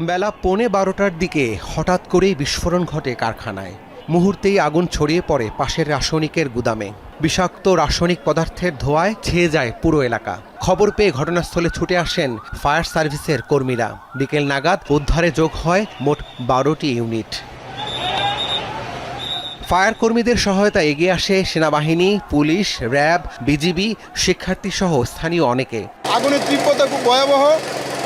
বেলা পৌনে বারোটার দিকে হঠাৎ করেই বিস্ফোরণ ঘটে কারখানায়। মুহূর্তেই আগুন ছড়িয়ে পড়ে পাশের রাসায়নিকের গুদামে। বিষাক্ত রাসায়নিক পদার্থের ধোঁয়ায় ছেয়ে যায় পুরো এলাকা। খবর পেয়ে ঘটনাস্থলে ছুটে আসেন ফায়ার সার্ভিসের কর্মীরা। বিকেল নাগাদ উদ্ধারে যোগ হয় মোট বারোটি ইউনিট। ফায়ার কর্মীদের সহায়তা এগিয়ে আসে সেনাবাহিনী পুলিশ র্যাব বিজিবি শিক্ষার্থী সহ স্থানীয় অনেকে। আগুনের তীব্রতা খুব ভয়াবহ।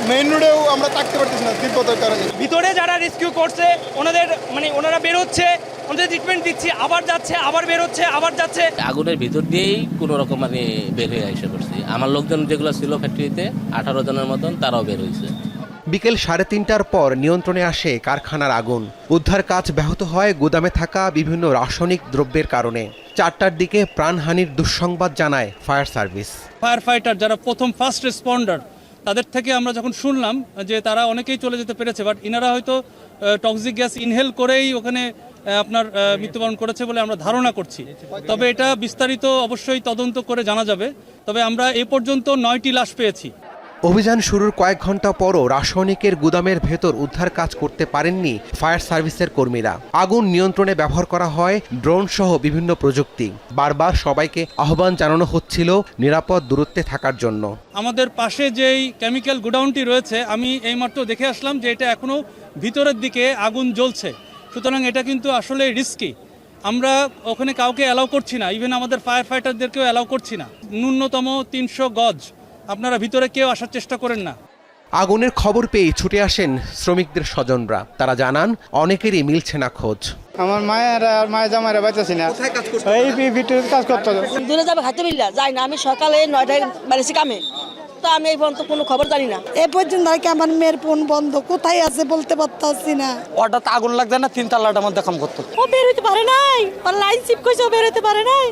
মেইন রোডেও আমরা থাকতে পারতেছি না তীব্রতার কারণে। ভিতরে যারা রেস্কিউ করছে ওনাদের মানে ওনারা বেরোচ্ছে ওনাদের ট্রিটমেন্ট দিচ্ছি আবার যাচ্ছে আবার বেরোচ্ছে আবার যাচ্ছে। আগুনের ভিতর দিয়েই কোনো রকম মানে বের হয়ে এসে করছি আমার লোকজন যেগুলো ছিল ফ্যাক্টরিতে আঠারো জনের মতন তারাও বের হয়েছে বিকেল সাড়ে তিনটার পর নিয়ন্ত্রণে আসে কারখানার আগুন। উদ্ধার কাজ ব্যাহত হয় গুদামে থাকা বিভিন্ন রাসায়নিক দ্রব্যের কারণে। চারটার দিকে প্রাণহানির দুঃসংবাদ জানায় ফায়ার সার্ভিস। ফায়ার ফাইটার যারা প্রথম ফার্স্ট রেসপন্ডার তাদের থেকে আমরা যখন শুনলাম যে তারা অনেকেই চলে যেতে পেরেছে বাট ইনারা হয়তো টক্সিক গ্যাস ইনহেল করেই ওখানে আপনার মৃত্যুবরণ করেছে বলে আমরা ধারণা করছি। তবে এটা বিস্তারিত অবশ্যই তদন্ত করে জানা যাবে। তবে আমরা এ পর্যন্ত নয়টি লাশ পেয়েছি। অভিযান শুরুর কয়েক ঘণ্টা পরও রাসায়নিকের গুদামের ভেতর উদ্ধার কাজ করতে পারেননি ফায়ার সার্ভিসের কর্মীরা। আগুন নিয়ন্ত্রণে ব্যবহার করা হয় ড্রোন সহ বিভিন্ন প্রযুক্তি। বারবার সবাইকে আহ্বান জানানো হচ্ছিল নিরাপদ দূরত্বে থাকার জন্য। আমাদের পাশে যেই কেমিক্যাল গোডাউনটি রয়েছে, আমি এইমাত্র দেখে আসলাম যে এটা এখনও ভিতরের দিকে আগুন জ্বলছে। সুতরাং এটা কিন্তু আসলে রিস্কি আমরা ওখানে কাউকে অ্যালাউ করছি না। ইভেন আমাদের ফায়ার ফাইটারদেরকেও অ্যালাউ করছি না। ন্যূনতম তিনশো গজ আপনারা ভিতরে কেউ আসার চেষ্টা করেন না। আগুনের খবর পেয়ে ছুটে আসেন শ্রমিকদের স্বজনরা। তারা জানান অনেকেরই মিলছে না খোঁজ। আমার মায়ের আর মায়ের জামাইরা বাঁচাছি না। এই ভিতরে কাজ করতে দূরে যাবে খাইতে বিল্লা যাই না আমি সকালে নয়টায় বাড়িছি কামে। তো আমি এই পর্যন্ত কোনো খবর জানি না। এ পর্যন্ত আর কি আমার মেয়ের ফোন বন্ধ কোথায় আছে বলতে পারতাছি না। হঠাৎ আগুন লাগছে না তিন তাল্লাটার মধ্যে কাম করতো। ও বের হইতে পারে নাই ওর লাইন চিপ কইছে বের হইতে পারে নাই।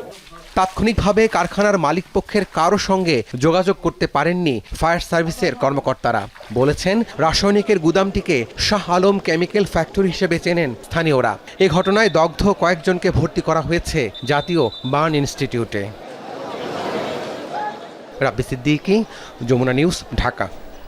তাৎক্ষণিকভাবে কারখানার মালিক পক্ষের কারও সঙ্গে যোগাযোগ করতে পারেননি ফায়ার সার্ভিসের কর্মকর্তারা। বলেছেন রাসায়নিকের গুদামটিকে শাহ আলম কেমিক্যাল ফ্যাক্টরি হিসেবে চেনেন স্থানীয়রা। এ ঘটনায় দগ্ধ কয়েকজনকে ভর্তি করা হয়েছে জাতীয় বার্ন ইনস্টিটিউটে। রাব্বি সিদ্দিকি যমুনা নিউজ ঢাকা